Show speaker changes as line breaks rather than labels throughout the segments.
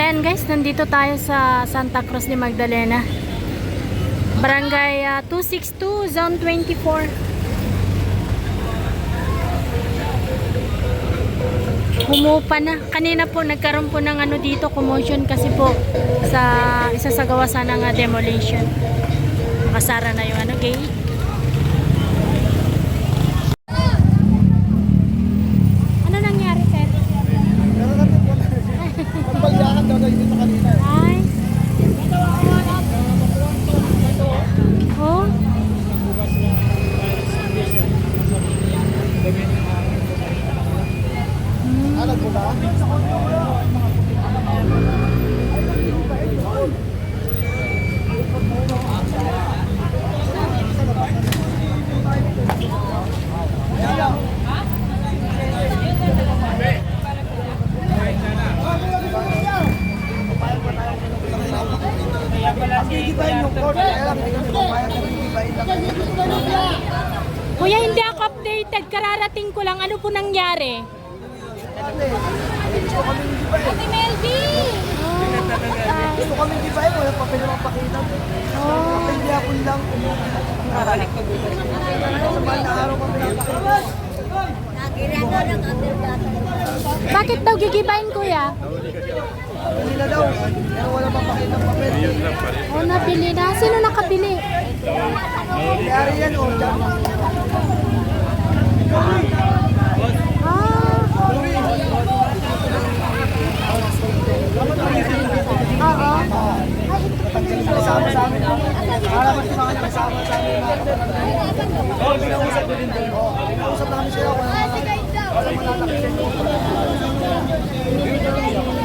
So ayan guys, nandito tayo sa Santa Cruz ni Magdalena. Barangay ah, 262, Zone 24. Humupa na. Kanina po nagkaroon po ng ano dito, commotion kasi po sa isa sa gawasan ng ah, demolition. Nakasara na yung ano gate. Ano nangyari, sir?
Pagyakan daw tayo dito kanina.
Ay. Oh.
Alam mo ba? Gigibayin yung court. Kaya lang hindi kami papayag na gigibayin lang.
Kuya, hindi ako updated. Kararating ko lang. Ano po nangyari?
Ate, gusto kami.
Ate!
Gusto kami gigibayin. Wala pa pinapakita.
Oh.
Hindi ako lang. Sa mahal na araw kami napakita.
Bakit daw gigibayin, kuya?
Hindi na daw. Pero wala pa pakita ng papel.
Oh, nabili na. Sino nakabili?
Kaya rin yan, oh. Diyan.
Ah. Oo.
Kasama sa amin. Para mas mga nakasama sa amin. Oo, pinausap ko din doon. Oo, pinausap namin sila. Wala mga wala malalakihan.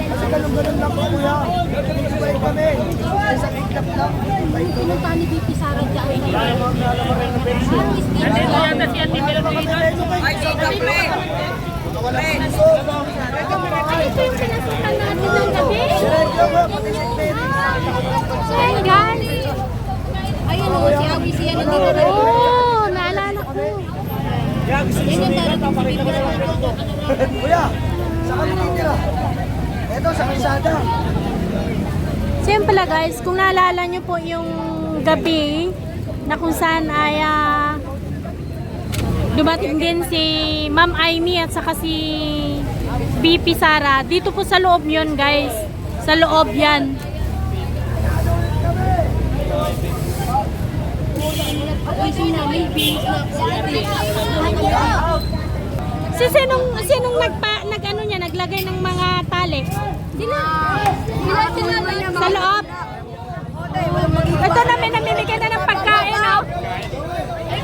Kasi ganun-ganun lang po, kuya. Nag-ibay kami. Sa iklap lang. Ibay ko lang.
Paano BP Sara dyan?
Nandito yata si Ate Melvina. Ay, sa kape. Wala pa puso.
Ito yung sinasaktan natin ng gabi.
Diretso ko, pati si Pwede.
So, ayan guys.
Ayun o, si Abi siya nandito na.
Oh, naalala ko.
Yan yung darating sa video.
Kuya, saan kami titira? Ito, sa kalsada.
So yun pala guys, kung naalala nyo po yung gabi na kung saan ay ah, dumating din si Ma'am Aimee at saka si BP Sara. Dito po sa loob yun guys. Sa loob yan. Si sinong, sinong nagpa, naglagay ng mga tali?
Sila, sila, sila.
Sa loob. Ito na may namimigay na ng pagkain, oh.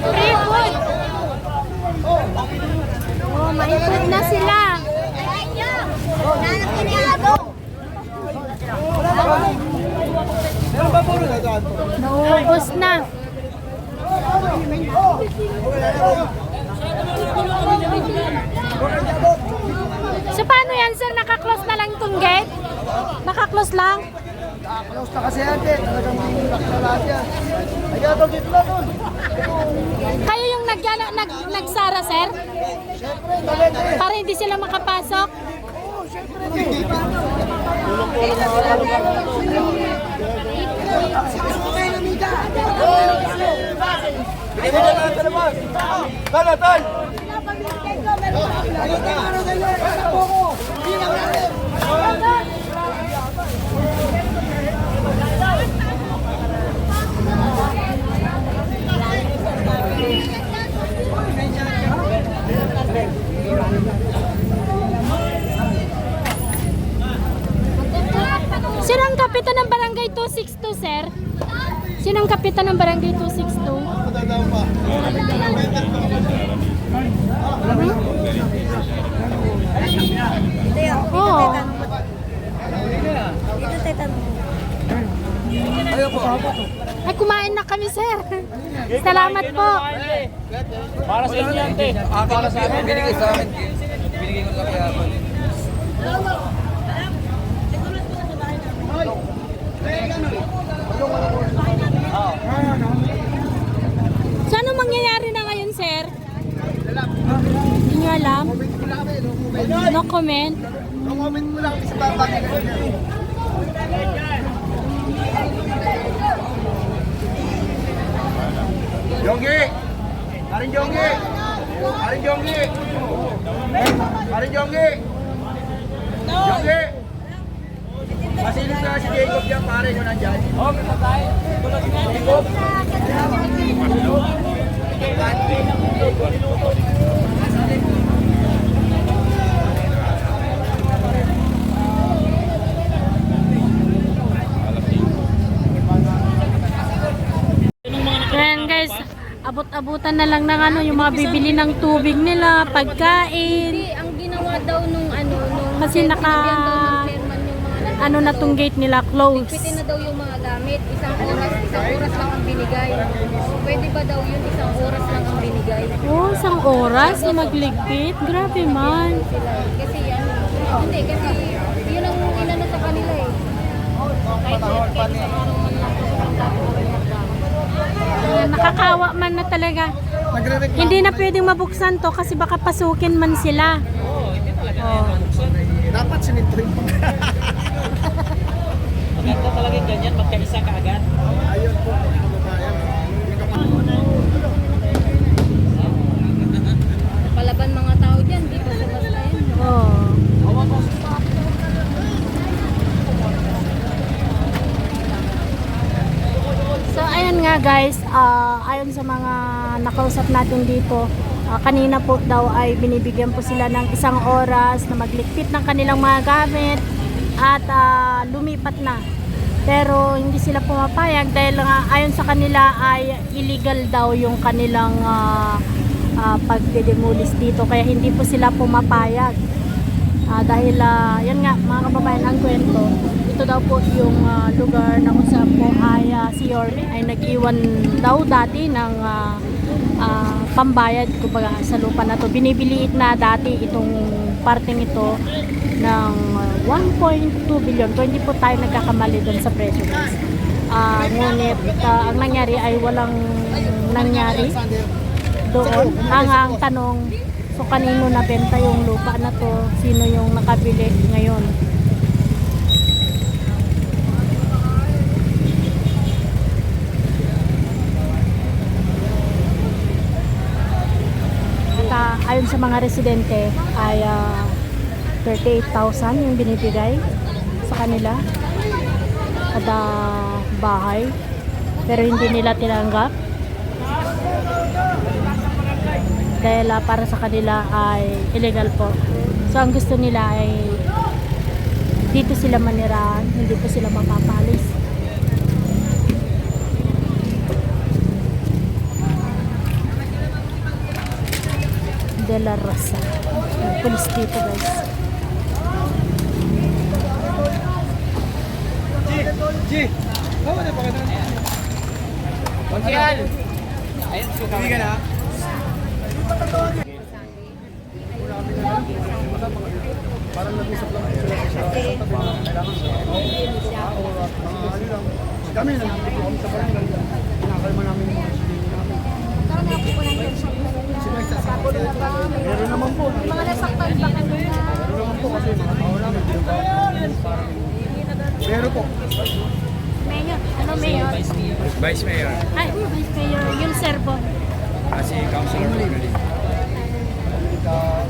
Free food. Oh, may food na sila.
Puro na?
Naubos na. Yan sir? Naka-close na lang itong gate? Naka-close lang?
Close na kasi ate, talagang lock na lahat yan. Ayun, ito dito na doon.
Kayo yung nag, ano, nag, nagsara sir?
Siyempre, galit eh.
Para hindi sila makapasok?
Tala, tal!
Sino ang kapitan ng barangay 262 sir? Sino ang kapitan ng barangay 262? Oo.
Ayun po.
Ay, kumain na kami, sir. Salamat po.
Para sa inyo yan, te. Para sa amin.
Binigay sa amin. Binigay ko sa kaya.
So, ano mangyayari na ngayon, sir? Hindi nyo alam? No comment?
Comment mo lang sa babang Jonggi! Karin Jonggi! Karin Jonggi! Karin Jonggi! Jonggi! Masilip na si Jacob dyan, pare ko nandyan.
Oh, kita tayo. Tulad nga. Jacob.
Ayan guys, abot-abutan na lang ng ano, yung mga bibili ng tubig nila, pagkain.
Hindi, ang ginawa daw nung ano, nung
Kasi naka-
binigyan daw ng chairman yung mga nandun.
Ano na tong gate nila, close.
Pitin na daw yung mga gamit. Isang oras, isang oras lang ang binigay. Pwede ba daw yun isang oras lang ang binigay?
Oh, isang oras na magligpit. Grabe man.
Sila. Kasi yan, hindi, kasi yun ang inano sa kanila eh. Kahit kahit isang araw man lang kasi ang dami
Ayan, nakakawa man na talaga. Hindi na pwedeng mabuksan to kasi baka pasukin man sila. Oh.
Dapat sinito yung
Maganda talaga yung ganyan. Magkaisa ka agad.
Ayun po, mga kababayan.
Palaban mga tao dyan, di ba sa basta yun?
Oh. So ayan nga guys, ah, ayon sa mga nakausap natin dito, ah, kanina po daw ay binibigyan po sila ng isang oras na magligpit ng kanilang mga gamit at ah, lumipat na. Pero hindi sila pumapayag dahil nga ayon sa kanila ay illegal daw yung kanilang uh, pagdedemolis dito kaya hindi po sila pumapayag. Ah, dahil ah, yan nga mga kababayan ang kwento ito daw po yung ah, lugar na kung saan po ay ah, si Yorme ay nag-iwan daw dati ng ah, ah, pambayad kumbaga sa lupa na to. Binibiliit na dati itong parteng ito ng ah, 1.2 billion. Kung hindi po tayo nagkakamali doon sa presyo guys. Ah, ngunit ah, ang nangyari ay walang nangyari doon. Ang ang tanong so kanino nabenta yung lupa na to? Sino yung nakabili ngayon? At ah, ayon sa mga residente ay ah, 38,000 yung binibigay sa kanila. Kada bahay. Pero hindi nila tinanggap dahil ah, para sa kanila ay illegal po. So ang gusto nila ay dito sila manirahan, hindi po sila mapapalis. De La Rosa. Pulis dito guys.
G! Bawa na pa ka na.
Ayun, suka.
Hindi ka na? Parang nag-usap lang sila sa kailangan mga ano lang. Kami na nandito sa barangay. Kinakalma namin yung mga sinin namin. Meron naman po.
Mga nasaktan ba?
Meron naman po kasi mga tao namin. Po.
Mayor, ano Mayor?
Vice Mayor,
Ay, Vice Mayor, yung servo.
ah, si Councilor cho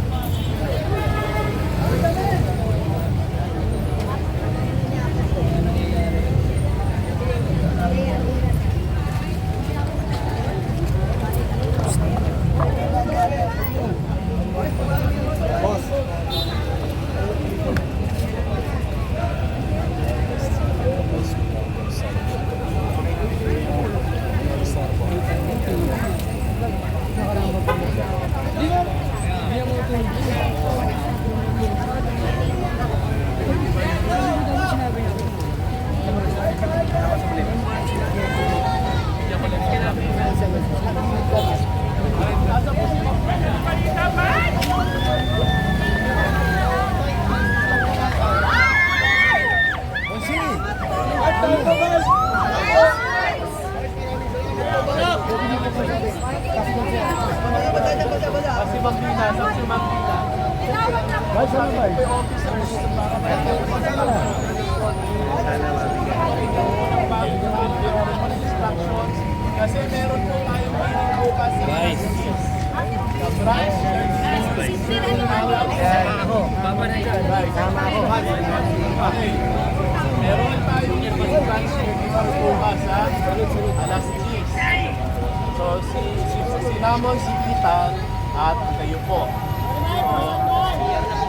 si, si Namon, si Ethan, at kayo po.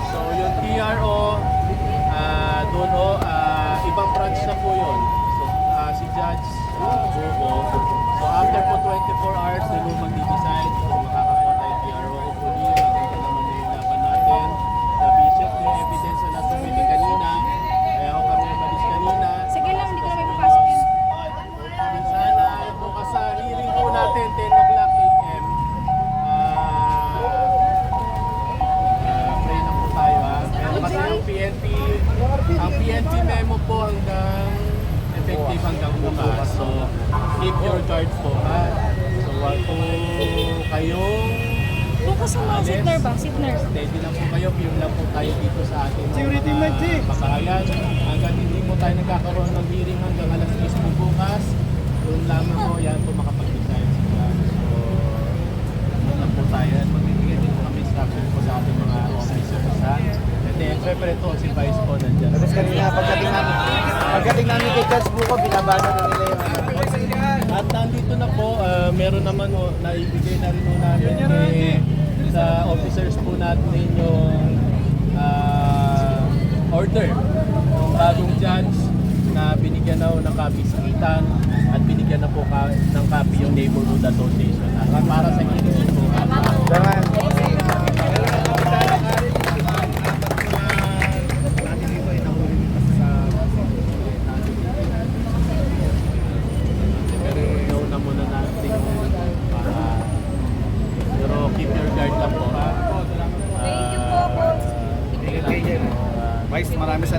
So, yung TRO, ah doon ho, ah, ibang branch na po yun. So, ah, si Judge uh, Bobo. So, after po 24 hours, doon mag-decide bukas. So, keep your guard po ha. So, wag po kayong
Bukas ang mga sitner ba? Sitner.
steady lang po kayo. Pure lang po tayo dito sa ating
Security man,
pakahayan. Hanggang hindi po tayo nagkakaroon ng hearing hanggang alas 10 po bukas. Doon lamang po yan po makapag-decide sila. So, doon lang po tayo. At magbibigay din po kami instruction po sa ating mga officers ha. And then, syempre ito, si Vice po nandiyan.
Tapos kanina, pagdating namin, pagdating namin kay Judge Buko, binabasa na nila yung ano.
At nandito na po, ah, meron naman ho, naibigay na rin ho namin kay, sa officers po natin yung ah, order ng bagong judge na binigyan na ho ng Ethan at binigyan na po ka, ng copy yung neighborhood association. At para sa inyo po.
Daman.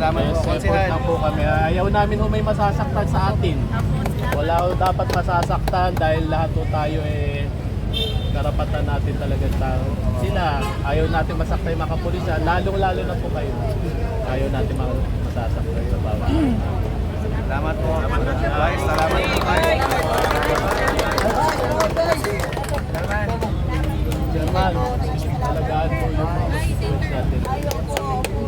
Salamat
Yes,
po. Konsihan.
lang po kami. Ayaw namin ho may masasaktan sa atin. Wala ho dapat masasaktan dahil lahat ho tayo eh karapatan natin talaga tao. Sila, ayaw natin masaktan yung mga kapulisan, lalong lalo na po kayo. Ayaw natin mga masasaktan sa bawat.
Salamat po. Vice, salamat po. Vice.
German, talagaan po yung mga constituents natin.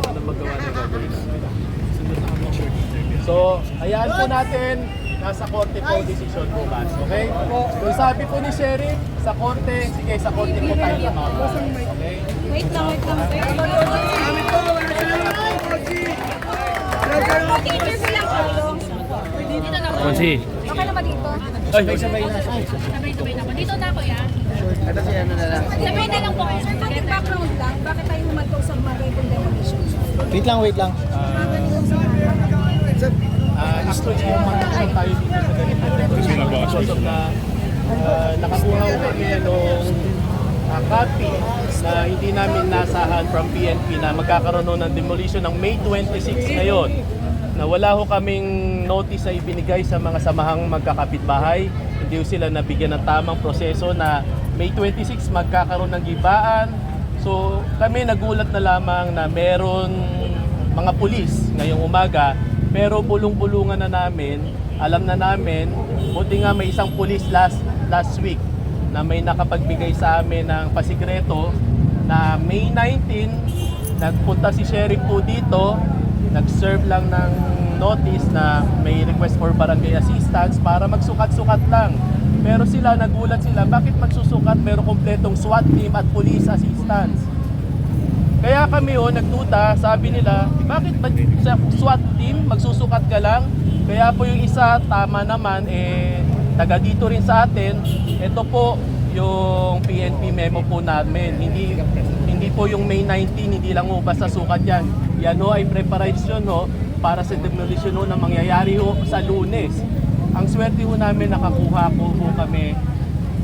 Ano magawa na gagawin natin. Sunod na kami sure So, hayaan po natin nasa korte po decision bukas, okay? Kung sabi po ni Sheriff, sa korte, sige, sa korte po tayo lumabas. Okay?
Wait lang, wait lang. Teacher ko lang kayo. Dito na ako.
Konsi.
Okay na ba dito?
Ay, sabay na.
Sabay-sabay na ako. Dito na ako ya.
Ito si ano na lang.
Sabay na lang po. Sir, background lang. Bakit tayo humanto sa Maribel Demolition?
Wait lang, wait lang.
Ah, actually, umaksyon tayo dito sa ganito. Because of na ah, nakakuha ko kami nung ah, copy na hindi namin nasahan from PNP na magkakaroon ng demolition ng May 26 ngayon na wala ho kaming notice na ibinigay sa mga samahang magkakapitbahay. Hindi ho sila nabigyan ng tamang proseso na May 26 magkakaroon ng gibaan. So kami nagulat na lamang na meron mga pulis ngayong umaga pero bulong-bulungan na namin. Alam na namin buti nga may isang pulis last last week na may nakapagbigay sa amin ng pasikreto na May 19 nagpunta si sheriff po dito nag-serve lang ng notice na may request for barangay assistance para magsukat-sukat lang. Pero sila nagulat sila bakit magsusukat? Pero kompletong SWAT team at police assistance kaya kami oh, nagtuta, sabi nila, bakit ba sa SWAT team magsusukat ka lang? Kaya po yung isa, tama naman, eh, taga dito rin sa atin. Ito po yung PNP memo po namin. Hindi, hindi po yung May 19, hindi lang ho basta sukat yan. Yan ho ay preparation ho para sa demolition ho na mangyayari ho sa lunes. Ang swerte ho namin nakakuha po ho kami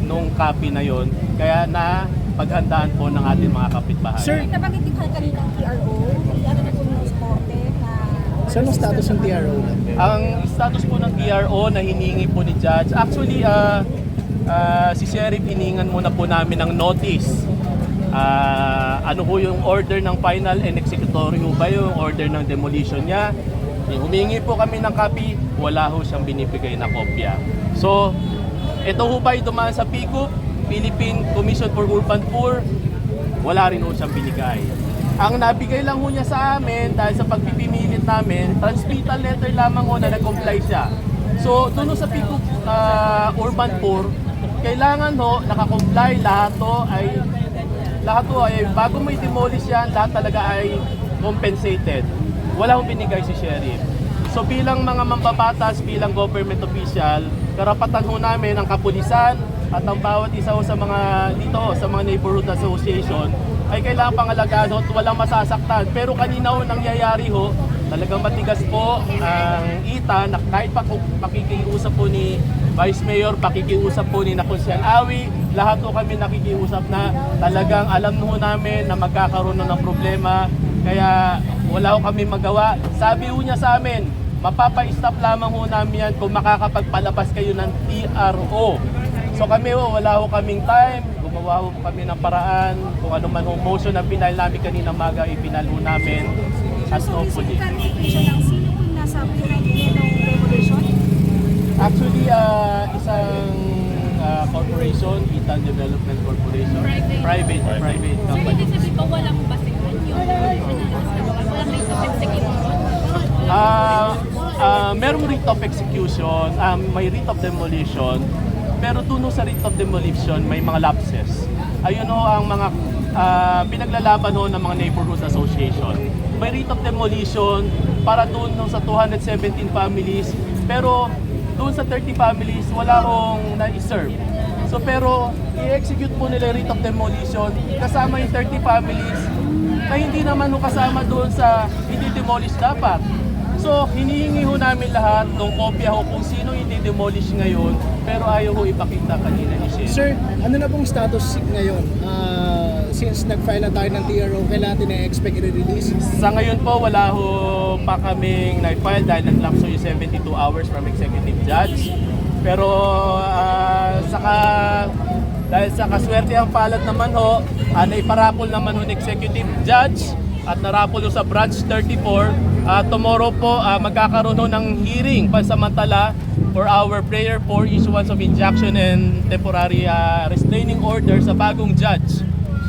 nung copy na yon. Kaya na paghandaan po ng ating mga kapitbahay.
Sir,
Nabanggit din kanina ang PRO. Ano na po ng sporte na...
sir, anong status ng TRO?
Ang status po ng PRO na hiningi po ni Judge, actually, ah ah, si Sheriff hiningan muna po namin ng notice. Ah, ano po yung order ng final and executory ba yung order ng demolition niya? Eh, Humingi po kami ng copy, wala ho siyang binibigay na kopya. So, ito ho ba yung dumaan sa PICUP, Philippine Commission for Urban Poor, wala rin ho siyang binigay. Ang nabigay lang ho niya sa amin dahil sa pagpipimilit namin, transmittal letter lamang ho na nag-comply siya. So, doon ho sa Pico ah, Urban Poor, kailangan ho nakakomply lahat to ay lahat to ay bago may demolish yan, lahat talaga ay compensated. Wala hong binigay si sheriff. So bilang mga mambabatas, bilang government official, karapatan ho namin ang kapulisan at ang bawat isa sa mga dito sa mga neighborhood association ay kailangan pangalagaan ho at walang masasaktan. Pero kanina ho nangyayari ho, talagang matigas po ang ita na kahit pa pakikiusap po ni Vice Mayor, pakikiusap po ni Nakunsian Awi, lahat po kami nakikiusap na talagang alam ho namin na magkakaroon ng problema. Kaya wala ho kami magawa. Sabi ho niya sa amin, mapapa-stop lamang ho namin yan kung makakapagpalabas kayo ng TRO. So kami ho, wala ho kaming time. Gumawa ho kami ng paraan. Kung ano man ho motion na pinal namin kanina maga, ipinal ho namin. As
revolution?
Actually, ah, isang ah, corporation, Itan Development Corporation.
Private.
Private, private
So,
company.
ibig sabihin ba walang basihan yun? Walang may execution?
Ah, ah, merong writ of execution, um, may writ of demolition, pero tuno sa writ of demolition may mga lapses. Ayun ho ang mga ah, pinaglalaban ho ng mga neighborhood association. May writ of demolition para ho sa 217 families, pero doon sa 30 families wala hong na-serve. So pero i-execute po nila writ of demolition kasama yung 30 families na hindi naman kasama doon sa hindi demolish dapat. So, hinihingi ho namin lahat ng kopya ho kung sino hindi demolish ngayon, pero ayaw ho ipakita kanina ni Shane.
Sir, ano na pong status ngayon? Ah, since nag-file na tayo ng TRO, kailan natin na-expect i-release?
Sa ngayon po, wala ho pa kaming na-file dahil nag-lapse yung 72 hours from executive judge. Pero ah, saka dahil sa kaswerte ang palad naman ho, uh, naiparapol naman ho ng executive judge at narapol ho sa branch 34. Ah, tomorrow po ah, magkakaroon ng hearing pansamantala for our prayer for issuance of injunction and temporary ah, restraining order sa bagong judge.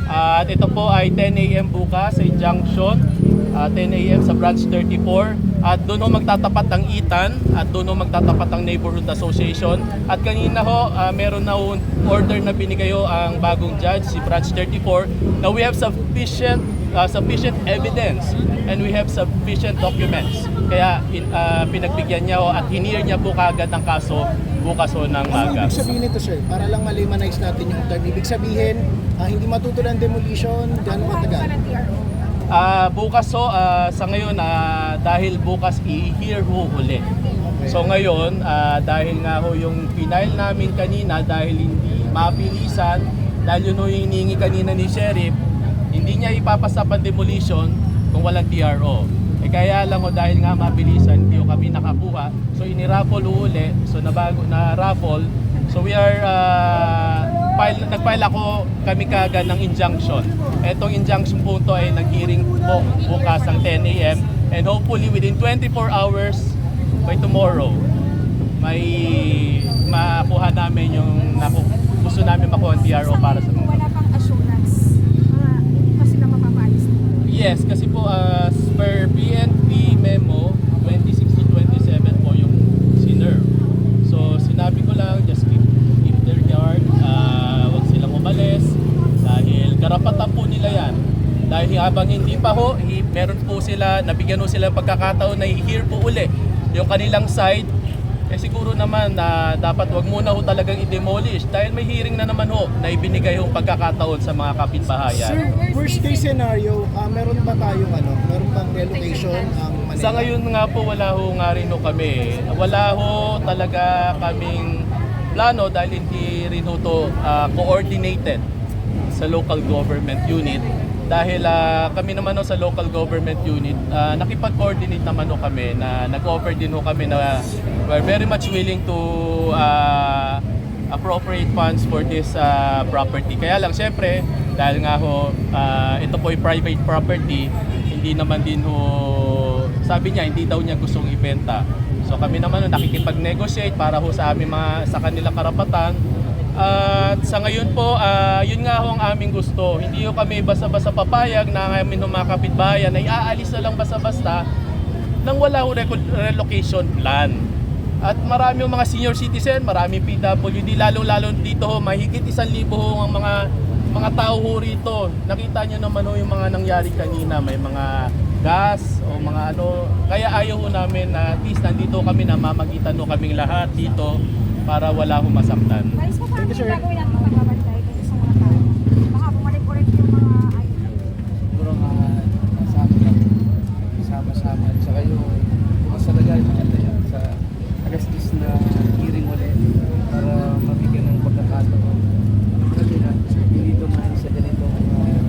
At ito po ay 10 a.m. bukas sa injunction, ah, 10 a.m. sa branch 34. At doon magtatapat ang ITAN at doon magtatapat ang Neighborhood Association. At kanina ho, ah, meron na order na binigay ang bagong judge, si branch 34, na we have sufficient ah, sufficient evidence and we have sufficient documents. Kaya in, ah, pinagbigyan niya ho at hinir niya po kagad ang kaso bukas ho ng
Ano
maga.
ibig sabihin nito, sir? Para lang malimanize natin yung term. Ibig sabihin, ah, hindi matutuloy ang demolition, gano'ng katagal?
Ah, bukas ho, ah, sa ngayon, ah, dahil bukas i-hear ho uli. So ngayon, ah, dahil nga ho yung final namin kanina, dahil hindi mabilisan, dahil yun ho yung hinihingi kanina ni Sheriff, hindi niya ipapasa pa demolition kung walang TRO. Eh kaya lang ho dahil nga mabilisan, hindi kami nakakuha. So iniraffle uli, so nabago na raffle. So we are uh, file, nag-file ako kami kagad ng injunction. Etong injunction po to ay nag-hearing po bukas ang 10 a.m. And hopefully within 24 hours by tomorrow may makuha namin yung naku, gusto namin makuha ang TRO para sa mga
Wala pang assurance. Uh, kasi na mapapalis.
Yes, kasi po as per PNP memo 2060-27 po yung sinerve. So sinabi ko lang, just keep, keep their guard, ah, huwag silang umalis dahil karapatan po nila yan. Dahil habang hindi pa ho, meron po sila, nabigyan ho sila pagkakataon na i-hear po uli yung kanilang side eh siguro naman na dapat wag muna ho talagang i-demolish dahil may hearing na naman ho na ibinigay yung pagkakataon sa mga kapitbahayan.
Sir, worst case scenario, ah, meron ba tayong ano, meron bang relocation ang Manila?
Sa ngayon nga po wala ho nga rin ho kami. Wala ho talaga kaming plano dahil hindi rin ho to ah, coordinated sa local government unit. Dahil ah, kami naman ho sa local government unit, ah, nakipag-coordinate naman ho kami na nag-offer din ho kami na we're very much willing to ah, appropriate funds for this ah, property. Kaya lang syempre, dahil nga ho, ah, ito po ay private property, hindi naman din ho, sabi niya, hindi daw niya gustong ibenta. So kami naman ho, nakikipag-negotiate para ho sa aming mga, sa kanilang karapatan. At sa ngayon po, ah, yun nga ho ang aming gusto. Hindi ho kami basta-basta papayag na ang aming mga kapitbahayan ay aalis na lang basta-basta nang wala ho relocation plan. At marami yung mga senior citizen, marami PWD, lalo-lalo dito ho, mahigit isang libo ho ang mga mga tao ho rito. Nakita nyo naman ho yung mga nangyari kanina, may mga gas o mga ano. Kaya ayaw ho namin na at least nandito kami na mamagitan ho kaming lahat dito para wala ho masaktan.
Guys, pa paano gagawin pagbabantay kasi sa mga tao? Baka bumalik ulit yung mga ayun.
Siguro nga, sa amin lang, sama-sama. At saka yung, mas talaga yung maganda yan sa alas 10 na hearing ulit para mabigyan ng pagkakataon. Kasi na, hindi dumaan sa ganitong, uh,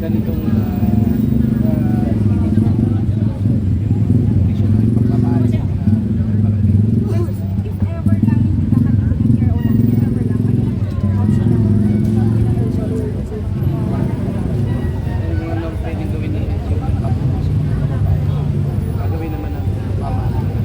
ganitong, uh, uh, hindi condition ng pagkamalas ng uh, barangay.
If ever lang hindi ka ng year o lang, if ever lang, ano yung option na
Yung mga nang pwedeng gawin ng yung kapos. Gagawin naman ng pamahalaan.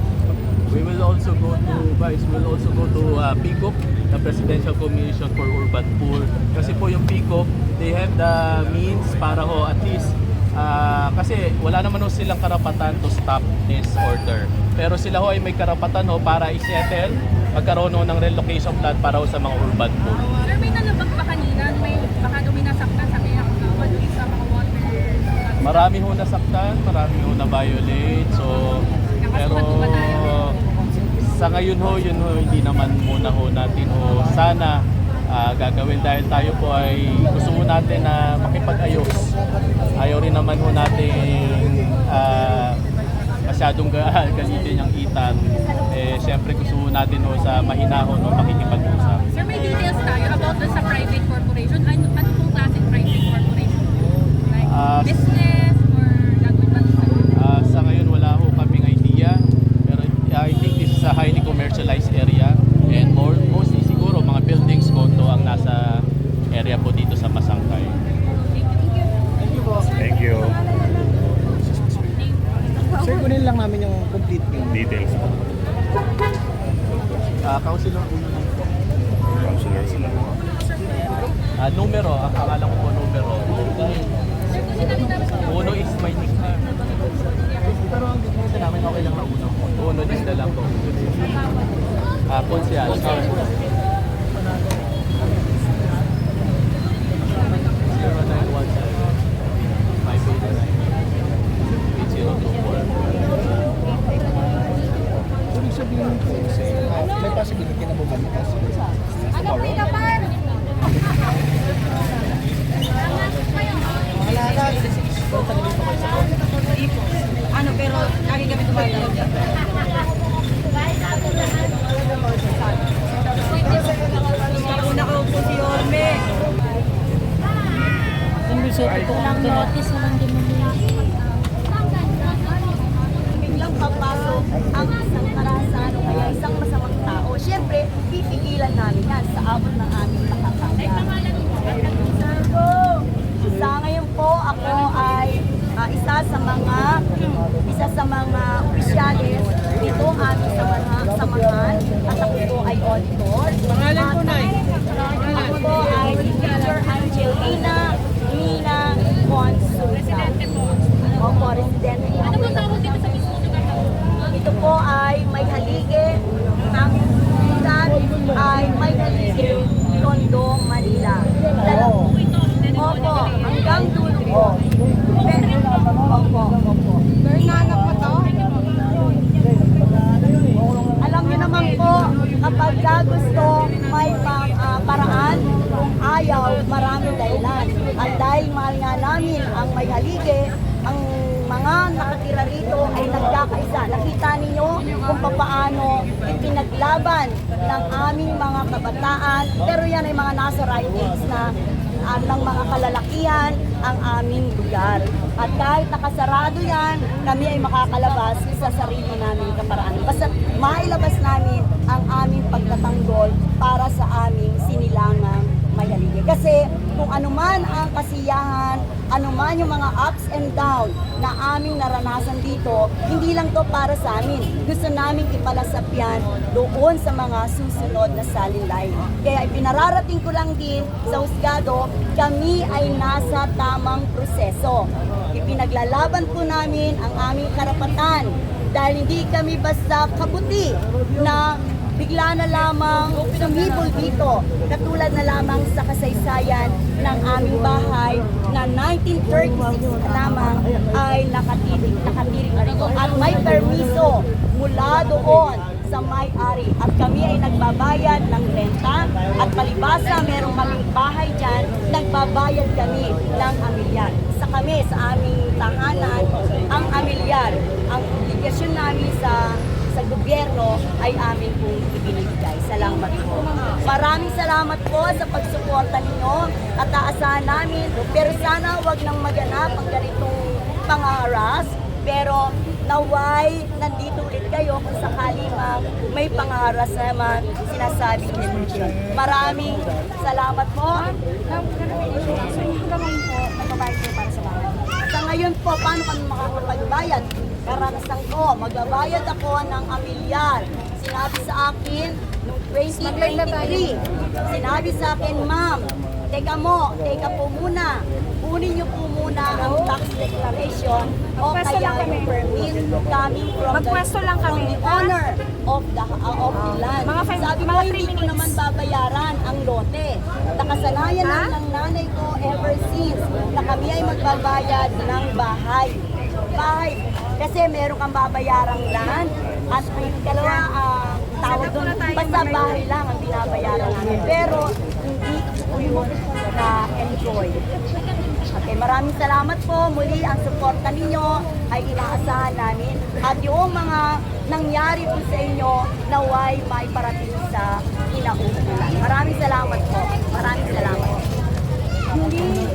We will also go to, guys, we'll also go to uh, PICOP, the Presidential Commission for Urban Poor. Kasi po yung PICOP, they have the means para ho at least, uh, kasi wala naman ho silang karapatan to stop this order. Pero sila ho ay may karapatan ho para isettle, magkaroon ho ng relocation plan para ho sa mga urban poor.
Sir, may nalabag pa kanina, may baka daw may nasaktan sa kaya kawad sa mga water.
Marami ho nasaktan, marami ho na-violate, so, pero sa ngayon ho, yun ho, hindi naman muna ho natin ho sana ah, gagawin dahil tayo po ay gusto ho natin na makipag-ayos. Ayaw rin naman ho natin ah, masyadong ga- galitin yung itan. Eh, siyempre gusto natin ho sa mahinahon no, makikipag-usap.
Sir, may details tayo about dun sa private corporation. Ano, ano pong klaseng private corporation? Like
Ah,
business or gagawin ba sa
Ah, sa ngayon wala ho kaming idea pero I think this is a highly commercialized area and more, mostly siguro mga buildings, condo ang nasa area po dito sa Masangkay.
Thank you.
Sir, kunin lang namin yung complete yung
Details.
Ah, Councilor Uno.
Counselor sila.
Ah, numero, ang pangalan ko po numero. Uno is my nickname. Pero ang dito namin okay lang na uno. Uno is na lang po. Ah, Ponsial. Zero
Ano po yung par?
Ano pero lagi kami tumatawag dyan. Una ko po si Orme.
Lang notice na lang din mo
Biglang papasok ang isang karasan o kaya isang masamang tao. Siyempre, pipigilan namin yan sa abot ng aming makakaya. Sa ngayon po, ako ay ah, isa sa mga isa sa mga opisyalis dito ang aming samahan, samahan at ako po ay auditor. Pangalan po na Ako po ay si Major Angelina Mina Consulta. Opo, residente po.
Ano bang tawag dito sa mismo lugar na
Ito po ay may halige. Ay may halige. Tondo, Manila. Opo, hanggang dulo po. Opo, opo.
Bernanap mo to?
Alam niyo naman po, kapag ka gusto, may pang, ah, paraan. Kung ayaw, maraming dahilan. At dahil mahal nga namin ang may halige, ang mga nakatira rito ay nagkakaisa. Nakita ninyo kung paano ipinaglaban ng aming mga kabataan. Pero yan ay mga nasa right age na ah, ng mga kalalakihan ang aming lugar. At kahit nakasarado yan, kami ay makakalabas sa sarili namin kaparaan. Basta mailabas namin ang aming pagtatanggol para sa aming sinilangang may haligi. Kasi kung anuman ang kasiyahan anuman yung mga ups and down na aming naranasan dito, hindi lang to para sa amin. Gusto namin ipalasap yan doon sa mga susunod na salinlay. Kaya pinararating ko lang din sa husgado, kami ay nasa tamang proseso. Ipinaglalaban po namin ang aming karapatan dahil hindi kami basta kabuti na bigla na lamang sumibol dito. Katulad na lamang sa kasaysayan ng aming bahay na 1936 lamang ay nakatitig, nakatirig na rito. At may permiso mula doon sa may-ari. At kami ay nagbabayad ng renta at palibasa merong kaming bahay dyan, nagbabayad kami ng amilyar. Sa kami, sa aming tahanan, ang amilyar, ang obligasyon namin sa sa gobyerno ay amin pong ibinibigay. Salamat po. Maraming salamat po sa pagsuporta ninyo at aasahan namin. Pero sana wag nang maganap ang ganitong pangaras. Pero naway nandito ulit kayo kung sakali mang may pangaras naman sinasabing delusion. Maraming salamat po. Sa ngayon po, paano kami makakapagbayad? Karanasan ko, magbabayad ako ng amilyar. Sinabi sa akin, noong 2023, sinabi sa akin, ma'am, teka mo, teka po muna. Kunin niyo po muna ang tax declaration o kaya yung permit coming from the, from the owner of the, uh, of the land. Sabi ko, hindi ko naman babayaran ang lote. Nakasanayan lang ng nanay ko ever since na kami ay magbabayad ng bahay. Bahay. Kasi meron kang babayarang land at yung dalawa, ah, tawag doon, basta bahay lang ang binabayaran namin. Pero hindi ko na-enjoy. Okay, maraming salamat po. Muli, ang suporta ninyo ay inaasahan namin. At yung mga nangyari po sa inyo, naway may parating sa inauulan. Maraming salamat po. Maraming salamat. Hindi.